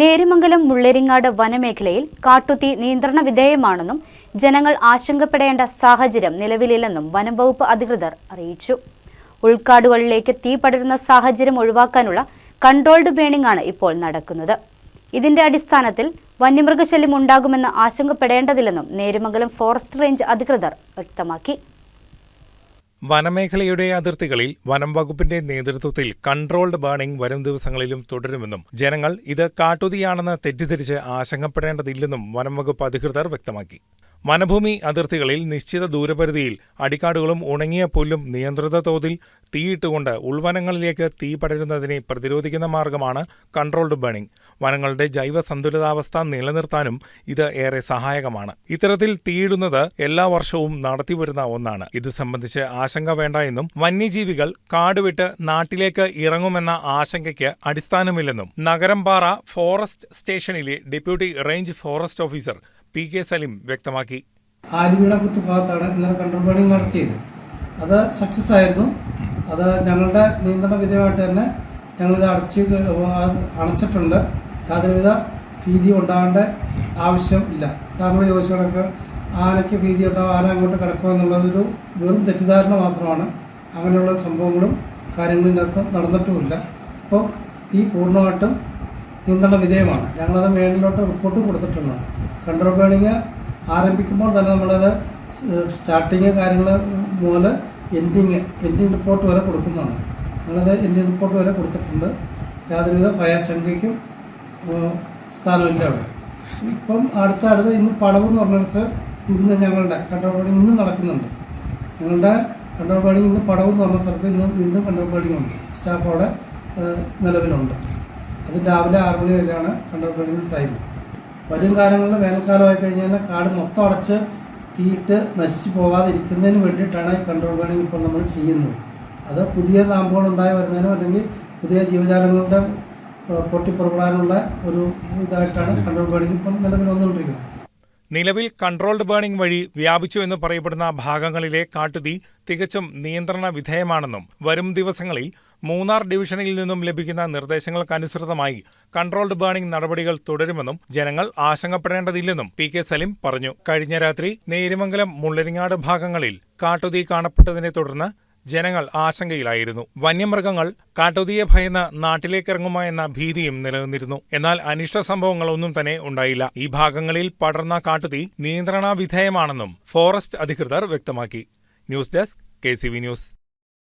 നേരിമംഗലം മുള്ളേരിങ്ങാട് വനമേഖലയിൽ കാട്ടുതീ നിയന്ത്രണ വിധേയമാണെന്നും ജനങ്ങൾ ആശങ്കപ്പെടേണ്ട സാഹചര്യം നിലവിലില്ലെന്നും വനം വകുപ്പ് അധികൃതർ അറിയിച്ചു. ഉൾക്കാടുകളിലേക്ക് തീ പടരുന്ന സാഹചര്യം ഒഴിവാക്കാനുള്ള കൺട്രോൾഡ് ബേണിംഗ് ആണ് ഇപ്പോൾ നടക്കുന്നത്. ഇതിന്റെ അടിസ്ഥാനത്തിൽ വന്യമൃഗശല്യം ഉണ്ടാകുമെന്ന് ആശങ്കപ്പെടേണ്ടതില്ലെന്നും നേരുമംഗലം ഫോറസ്റ്റ് റേഞ്ച് അധികൃതർ വ്യക്തമാക്കി. വനമേഖലയുടെ അതിർത്തികളിൽ വനം വകുപ്പിന്റെ നേതൃത്വത്തിൽ കൺട്രോൾഡ് ബേണിംഗ് വരും ദിവസങ്ങളിലും തുടരുമെന്നും ജനങ്ങൾ ഇത് കാട്ടുതീയാണെന്ന് തെറ്റിദ്ധരിച്ച് ആശങ്കപ്പെടേണ്ടതില്ലെന്നും വനം വകുപ്പ് അധികൃതർ വ്യക്തമാക്കി. വനഭൂമി അതിർത്തികളിൽ നിശ്ചിത ദൂരപരിധിയിൽ അടിക്കാടുകളും ഉണങ്ങിയ പുല്ലും നിയന്ത്രിത തോതിൽ തീയിട്ടുകൊണ്ട് ഉൾവനങ്ങളിലേക്ക് തീ പടരുന്നതിനെ പ്രതിരോധിക്കുന്ന മാർഗമാണ് കൺട്രോൾഡ് ബേണിംഗ്. വനങ്ങളുടെ ജൈവ സന്തുലിതാവസ്ഥ നിലനിർത്താനും ഇത് ഏറെ സഹായകമാണ്. ഇത്തരത്തിൽ തീയിടുന്നത് എല്ലാ വർഷവും നടത്തിവരുന്ന ഒന്നാണ്. ഇത് സംബന്ധിച്ച് ആശങ്ക വേണ്ട എന്നും വന്യജീവികൾ കാടുവിട്ട് നാട്ടിലേക്ക് ഇറങ്ങുമെന്ന ആശങ്കയ്ക്ക് അടിസ്ഥാനമില്ലെന്നും നഗരംപാറ ഫോറസ്റ്റ് സ്റ്റേഷനിലെ deputy range forest officer P K Salim വ്യക്തമാക്കി. ആലുവീണ കുത്തുഭാഗത്താണ് ഇന്നലെ കൺട്രോൾ ബേണിംഗ് നടത്തിയത്. അത് സക്സസ് ആയിരുന്നു. അത് ഞങ്ങളുടെ നിയന്ത്രണ വിധേയമായിട്ട് തന്നെ ഞങ്ങളിത് അടച്ച് അടച്ചിട്ടുണ്ട് യാതൊരുവിധ ഭീതി ഉണ്ടാകേണ്ട ആവശ്യം ഇല്ല. താങ്കൾ ചോദിച്ച കണക്ക് ആനയ്ക്ക് ഭീതി ഉണ്ടാവും ആന അങ്ങോട്ട് കിടക്കുക എന്നുള്ളതൊരു വെറും തെറ്റിദ്ധാരണ മാത്രമാണ്. അങ്ങനെയുള്ള സംഭവങ്ങളും കാര്യങ്ങളും ഇതിനകത്ത് നടന്നിട്ടുമില്ല. അപ്പോൾ തീ പൂർണമായിട്ടും നിയന്ത്രണ വിധേയമാണ്. ഞങ്ങളത് മേളിലോട്ട് റിപ്പോർട്ടും കൊടുത്തിട്ടുണ്ട് കൺട്രോൾ ബേണിങ് ആരംഭിക്കുമ്പോൾ തന്നെ നമ്മളത് സ്റ്റാർട്ടിങ് കാര്യങ്ങൾ മുതൽ എൻഡിങ് എൻഡിങ് റിപ്പോർട്ട് വരെ കൊടുക്കുന്നതാണ്. നമ്മളത് എൻഡിങ് റിപ്പോർട്ട് വരെ കൊടുത്തിട്ടുണ്ട്. യാതൊരുവിധ ഫയർ സംഖ്യയ്ക്കും സ്ഥാനമില്ല അവിടെ. ഇപ്പം അടുത്ത അടുത്ത് ഇന്ന് പടവ് എന്ന് പറഞ്ഞ ഇന്ന് ഞങ്ങളുടെ കണ്ടർ ബേണിങ് ഇന്ന് നടക്കുന്നുണ്ട്. ഞങ്ങളുടെ കണ്ടർ ബേണിങ് ഇന്ന് പടവ് എന്ന് പറഞ്ഞ സ്ഥലത്ത് ഇന്ന് വീണ്ടും കണ്ടർ ബേണിങ് ഉണ്ട്. സ്റ്റാഫ് അവിടെ നിലവിലുണ്ട്. അത് രാവിലെ ആറ് മണി വരെയാണ് കണ്ടർ ബേണിങ് ടൈം വരും കാലങ്ങളിൽ വേനൽക്കാലമായി കഴിഞ്ഞാൽ കാട് മൊത്തം അടച്ച് തീയിട്ട് നശിച്ചു പോകാതിരിക്കുന്നതിന് വേണ്ടിയിട്ടാണ് കൺട്രോൾ ബേണിംഗ് ഇപ്പോൾ നമ്മൾ ചെയ്യുന്നത്. അത് പുതിയ നാമ്പുകൾ ഉണ്ടായി വരുന്നതിനോ അല്ലെങ്കിൽ പുതിയ ജീവജാലങ്ങളുടെ പൊട്ടിപ്പുറപ്പെടാനുള്ള ഒരു ഇതായിട്ടാണ് കൺട്രോൾ ബേണിംഗ് ഇപ്പോൾ നിലവിൽ വന്നുകൊണ്ടിരിക്കുന്നത്. നിലവിൽ കൺട്രോൾഡ് ബേണിംഗ് വഴി വ്യാപിച്ചു എന്ന് പറയപ്പെടുന്ന ഭാഗങ്ങളിലെ കാട്ടുതീ തികച്ചും നിയന്ത്രണ വിധേയമാണെന്നും വരും ദിവസങ്ങളിൽ മൂന്നാർ ഡിവിഷനിൽ നിന്നും ലഭിക്കുന്ന നിർദ്ദേശങ്ങൾക്കനുസൃതമായി കൺട്രോൾഡ് ബേണിംഗ് നടപടികൾ തുടരുമെന്നും ജനങ്ങൾ ആശങ്കപ്പെടേണ്ടതില്ലെന്നും പി കെ സലിം പറഞ്ഞു. കഴിഞ്ഞ രാത്രി നേരിമംഗലം മുള്ളരിങ്ങാട് ഭാഗങ്ങളിൽ കാട്ടുതീ കാണപ്പെട്ടതിനെ തുടർന്ന് ജനങ്ങൾ ആശങ്കയിലായിരുന്നു. വന്യമൃഗങ്ങൾ കാട്ടുതീയെ ഭയന്ന് നാട്ടിലേക്കിറങ്ങുമോ എന്ന ഭീതിയും നിലനിന്നിരുന്നു. എന്നാൽ അനിഷ്ട സംഭവങ്ങളൊന്നും തന്നെ ഉണ്ടായില്ല. ഈ ഭാഗങ്ങളിൽ പടർന്ന കാട്ടുതീ നിയന്ത്രണവിധേയമാണെന്നും ഫോറസ്റ്റ് അധികൃതർ വ്യക്തമാക്കി. News desk K news.